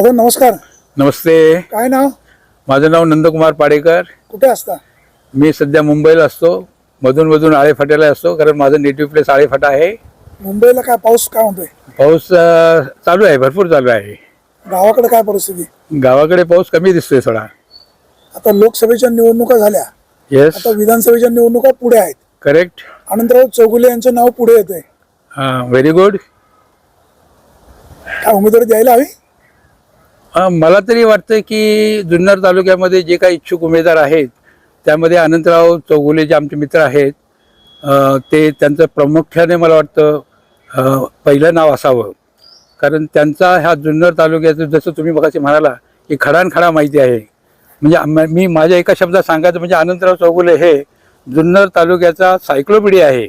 दादा नमस्कार. नमस्ते. काय नाव? माझं नाव नंदकुमार पाडेकर. कुठे असता? मी सध्या मुंबईला असतो. मधून मधून आळेफाट्याला असतो कारण माझं नेटिव्ह प्लेस आळेफाटा आहे. मुंबईला काय पाऊस काय म्हणतोय? पाऊस अं, चालू आहे भरपूर चालू आहे. गावाकडे काय परिस्थिती? गावाकडे पाऊस कमी दिसतोय थोडा. आता लोकसभेच्या निवडणुका झाल्या. येस आता विधानसभेच्या निवडणुका पुढे आहेत. करेक्ट अनंतराव चौगुले यांचं नाव पुढे येतंय. व्हेरी गुड काय उमेदवारी द्यायला हवी? मला तरी वाटतं की जुन्नर तालुक्यामध्ये जे काही इच्छुक उमेदवार आहेत त्यामध्ये अनंतराव चौगुले जे आमचे मित्र आहेत ते त्यांचं प्रामुख्याने मला वाटतं पहिलं नाव असावं. कारण त्यांचा ह्या जुन्नर तालुक्याचं जसं तुम्ही बघाशी म्हणाला की खडानखडा माहिती आहे. म्हणजे मी माझ्या एका शब्दात सांगायचं म्हणजे अनंतराव चौगुले हे जुन्नर तालुक्याचा सायक्लोपीडिया आहे.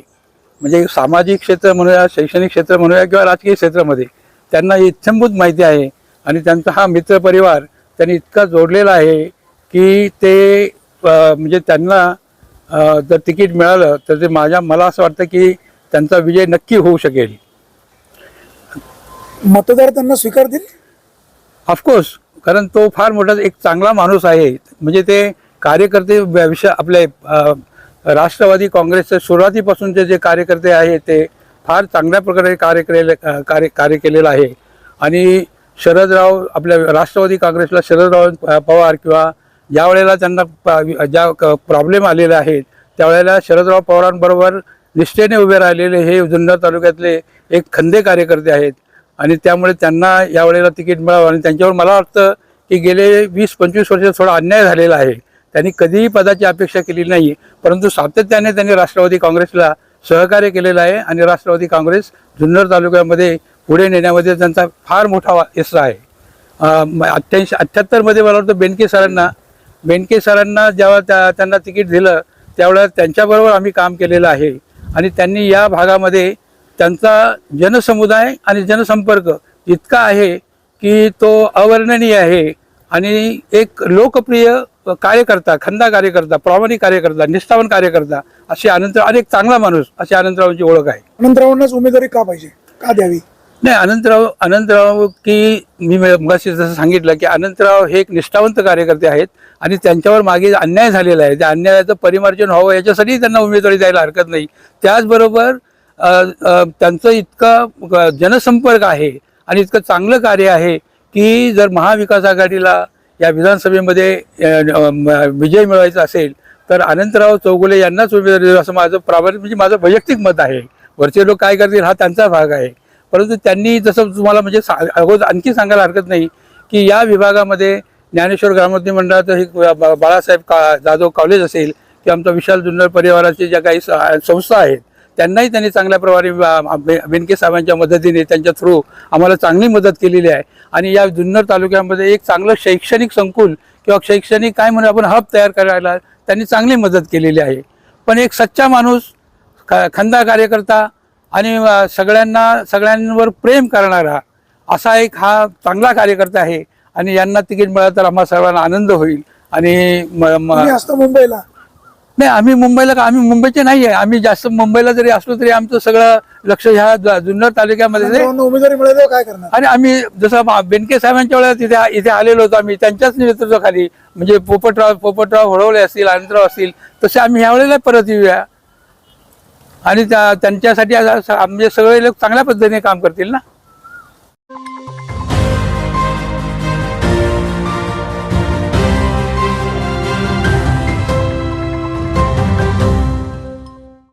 म्हणजे सामाजिक क्षेत्र म्हणूया शैक्षणिक क्षेत्र म्हणूया किंवा राजकीय क्षेत्रामध्ये त्यांना इत्थंभूत माहिती आहे. आणि त्यांचा हा मित्रपरिवार त्यांनी इतका जोडलेला आहे की ते म्हणजे त्यांना जर तिकीट मिळालं तर ते माझ्या मला असं वाटतं की त्यांचा विजय नक्की होऊ शकेल. मतदार त्यांना स्वीकारतील ऑफकोर्स कारण तो फार मोठा एक चांगला माणूस आहे. म्हणजे ते कार्यकर्ते विषय आपले राष्ट्रवादी काँग्रेसचे सुरुवातीपासूनचे जे कार्यकर्ते आहेत ते फार चांगल्या प्रकारे कार्य केलेले अ, कार्य कार्य केलेलं आहे. आणि शरदराव आपल्या राष्ट्रवादी काँग्रेसला शरदराव पवार किंवा ज्या वेळेला त्यांना ज्या प्रॉब्लेम आलेले आहेत त्यावेळेला शरदराव पवारांबरोबर निष्ठेने उभे राहिलेले हे जुन्नर तालुक्यातले एक खंदे कार्यकर्ते आहेत. आणि त्यामुळे त्यांना यावेळेला तिकीट मिळावं आणि त्यांच्यावर मला वाटतं की गेले वीस पंचवीस वर्ष थोडा अन्याय झालेला आहे. त्यांनी कधीही पदाची अपेक्षा केली नाही परंतु सातत्याने त्यांनी राष्ट्रवादी काँग्रेसला सहकार्य केलेलं आहे आणि राष्ट्रवादी काँग्रेस जुन्नर तालुक्यामध्ये पुढे नेण्यामध्ये त्यांचा फार मोठा वा- हिस्सा आहे. अठ्ठ्याऐंशी अठ्ठ्याहत्तरमध्ये मला वाटतं बेनके सरांना बेनके सरांना जेव्हा त्या त्यांना तिकीट दिलं त्यावेळेला त्यांच्याबरोबर आम्ही काम केलेलं आहे. आणि त्यांनी या भागामध्ये त्यांचा जनसमुदाय आणि जनसंपर्क इतका आहे की तो अवर्णनीय आहे. आणि एक लोकप्रिय कार्यकर्ता खंदा कार्यकर्ता प्रामाणिक कार्यकर्ता निष्ठावान कार्यकर्ता असे अनंतराव आणि एक चांगला माणूस अशी अनंतरावांची ओळख आहे. अनंतरावांनाच उमेदवारी का पाहिजे? का द्यावी? नाही अनंतराव अनंतराव की मी मगाशी जसं सांगितलं की अनंतराव हे एक निष्ठावंत कार्यकर्ते आहेत आणि त्यांच्यावर मागे अन्याय झालेला आहे त्या अन्यायाचं परिमार्जन व्हावं याच्यासाठी त्यांना उमेदवारी द्यायला हरकत नाही. त्याचबरोबर त्यांचं इतकं जनसंपर्क आहे आणि इतकं चांगलं कार्य आहे की जर महाविकास आघाडीला या विधानसभेमध्ये विजय मिळवायचा असेल तर अनंतराव चौगुले यांनाच उमेदवारी असं माझं प्राबल्य म्हणजे माझं वैयक्तिक मत आहे. वरचे लोक काय करतील हा त्यांचा भाग आहे. परंतु त्यांनी जसं तुम्हाला म्हणजे सा- अगोदर आणखी सांगायला हरकत नाही की या विभागामध्ये ज्ञानेश्वर ग्रामोद्योग मंडळाचं हे बा- बाळासाहेब का जाधव कॉलेज असेल किंवा आमचा विशाल जुन्नर परिवाराचे ज्या काही स- संस्था आहेत त्यांनाही त्यांनी चांगल्या प्रकारे बेनके साहेबांच्या मदतीने त्यांच्या थ्रू आम्हाला चांगली मदत केलेली आहे. आणि या जुन्नर तालुक्यामध्ये एक चांगलं शैक्षणिक संकुल किंवा शैक्षणिक काय म्हणून आपण हब तयार करायला त्यांनी चांगली मदत केलेली आहे. पण एक सच्चा माणूस ख- खंदा कार्यकर्ता आणि सगळ्यांना सगळ्यांवर प्रेम करणारा असा एक हा चांगला कार्यकर्ता आहे. आणि यांना तिकीट मिळालं तर आम्हा सर्वांना आनंद होईल. आणि मुंबईला? नाही आम्ही मुंबईला का आम्ही मुंबईचे नाही आहे. आम्ही जास्त मुंबईला जरी असलो तरी आमचं सगळं लक्ष ह्या जुन्नर तालुक्यामध्ये उमेदवारी मिळाल्यावर काय करणार? आणि आम्ही जसं बेनके साहेबांच्या वेळेला तिथे इथे आलेलो होतो. आम्ही त्यांच्याच नेतृत्वाखाली म्हणजे पोपटराव पोपटराव होळवले असतील आनंदराव असतील तसे आम्ही ह्या वेळेला परत येऊया. आणि त्या त्यांच्यासाठी आता स- म्हणजे सगळे लोक चांगल्या पद्धतीने काम करतील ना?